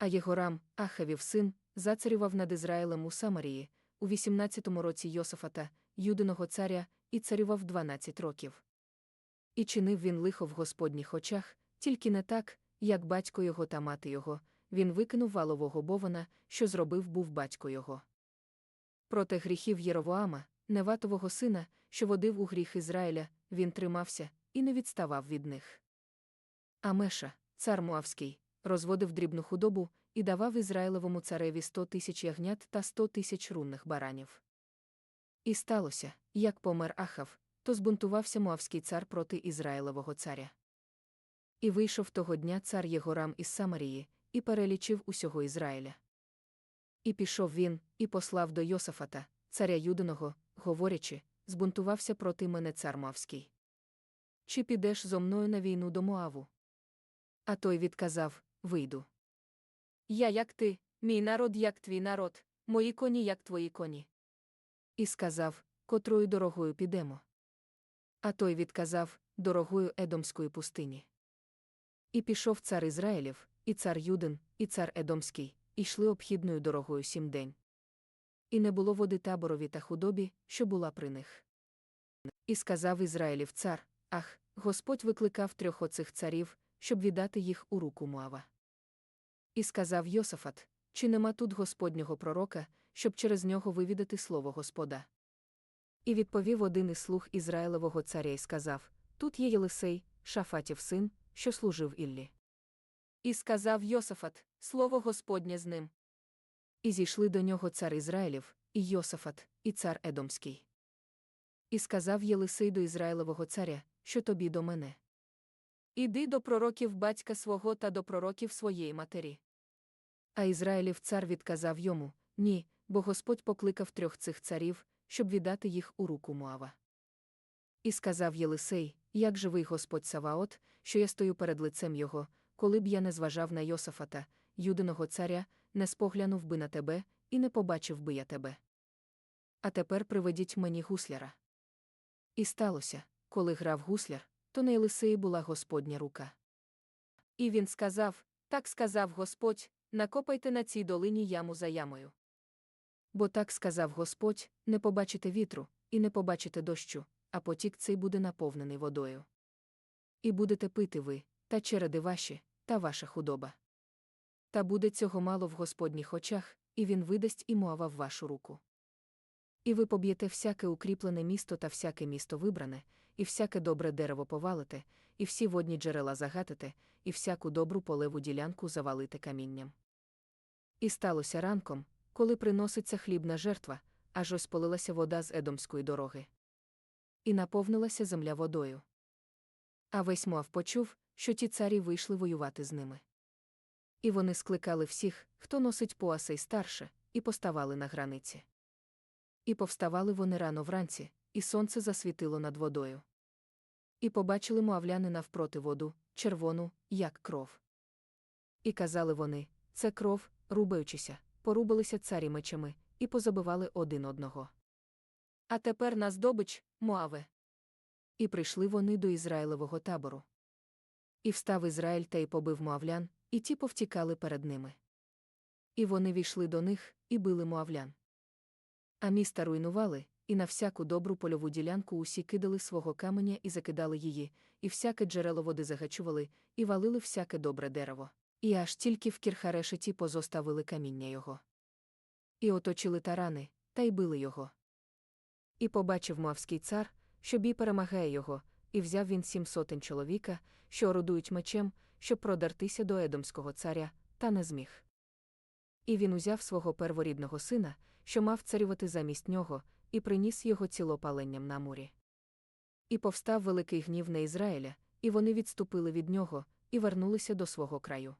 А Єгорам, Ахавів син, зацарював над Ізраїлем у Самарії, у 18-му році Йосафата, юдиного царя, і царював 12 років. І чинив він лихо в Господніх очах, тільки не так, як батько його та мати його, він викинув валового бована, що зробив був батько його. Проти гріхів Єровоама, Неватового сина, що водив у гріх Ізраїля, він тримався і не відставав від них. Амеша, цар Муавський, розводив дрібну худобу і давав Ізраїлевому цареві сто тисяч ягнят та сто тисяч рунних баранів. І сталося, як помер Ахав, то збунтувався Муавський цар проти Ізраїлевого царя. І вийшов того дня цар Єгорам із Самарії, і перелічив усього Ізраїля. І пішов він, і послав до Йосафата, царя Юдиного, говорячи, збунтувався проти мене цар Муавський. Чи підеш зо мною на війну до Моаву? А той відказав Вийду. Я, як ти, мій народ, як твій народ, мої коні, як твої коні. І сказав, котрою дорогою підемо. А той відказав, дорогою Едомської пустині. І пішов цар Ізраїлів, і цар Юдин, і цар Едомський, і йшли обхідною дорогою сім день. І не було води таборові та худобі, що була при них. І сказав Ізраїлів цар Ах, Господь викликав трьох оцих царів, щоб віддати їх у руку Муава. І сказав Йосафат, чи нема тут Господнього пророка, щоб через нього вивідати слово Господа. І відповів один із слуг Ізраїлевого царя і сказав: Тут є Єлисей, Шафатів син, що служив Іллі. І сказав Йосафат, слово Господнє з ним. І зійшли до нього цар Ізраїлів, і Йосафат, і цар Едомський. І сказав Єлисей до Ізраїлевого царя, що тобі до мене. Іди до пророків батька свого та до пророків своєї матері. А Ізраїлів цар відказав йому Ні, бо Господь покликав трьох цих царів, щоб віддати їх у руку Муава. І сказав Єлисей, як живий Господь Саваот, що я стою перед лицем його, коли б я не зважав на Йосафата, юдиного царя, не споглянув би на тебе, і не побачив би я тебе. А тепер приведіть мені гусляра. І сталося, коли грав гусляр, то на Єлисеї була Господня рука. І він сказав так сказав Господь, накопайте на цій долині яму за ямою. Бо так сказав Господь не побачите вітру, і не побачите дощу, а потік цей буде наповнений водою. І будете пити ви, та череди ваші, та ваша худоба. Та буде цього мало в Господніх очах, і він видасть і Моава в вашу руку. І ви поб'єте всяке укріплене місто та всяке місто вибране, і всяке добре дерево повалите, і всі водні джерела загатите, і всяку добру полеву ділянку завалите камінням. І сталося ранком, коли приноситься хлібна жертва, аж ось полилася вода з едомської дороги. І наповнилася земля водою. А весь Моав почув, що ті царі вийшли воювати з ними. І вони скликали всіх, хто носить поаси й старше, і поставали на границі. І повставали вони рано вранці, і сонце засвітило над водою. І побачили муавляни навпроти воду, червону, як кров. І казали вони це кров, рубаючися, порубалися царі мечами, і позабивали один одного. А тепер на здобич, Моаве. І прийшли вони до Ізраїлевого табору. І встав Ізраїль та й побив муавлян, і ті повтікали перед ними. І вони війшли до них, і били муавлян. А міста руйнували, і на всяку добру польову ділянку усі кидали свого каменя і закидали її, і всяке джерело води загачували, і валили всяке добре дерево. І аж тільки в кірхарешеті позоставили каміння його. І оточили тарани, та й били його. І побачив мавський цар, що бій перемагає його, і взяв він сім сотень чоловіка, що орудують мечем, щоб продартися до едомського царя, та не зміг. І він узяв свого перворідного сина, що мав царювати замість нього, і приніс його цілопаленням на мурі. І повстав великий гнів на Ізраїля, і вони відступили від нього, і вернулися до свого краю.